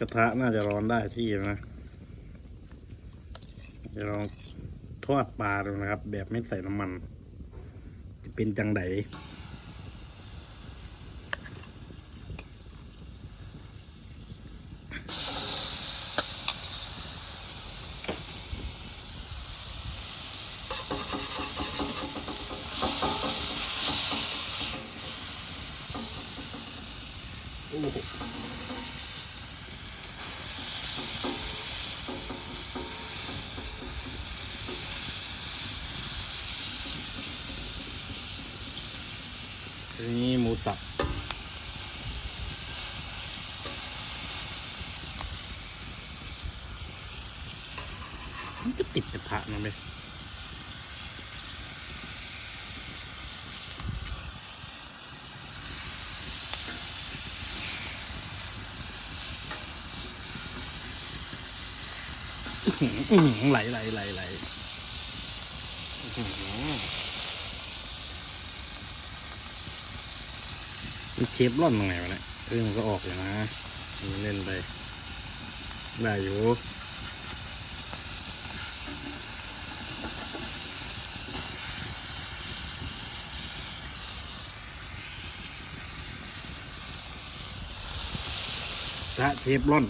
กระทะน่าจะร้อนได้ที่นะเดี๋ยวลองทอดปลาดูนะครับ แบบไม่ใส่น้ำมัน จะเป็นจังไดโอ้ นนี้หมูสับมันจะติดกระทะนะไหมอื้อหือไหลไหลไหลไหลอื้อหือ มันเชฟร่อนตรงไหนวะเนี่ยเอื้องมันก็ออกอยู่นะมันเล่นไปได้อยู่พระเทปร่อน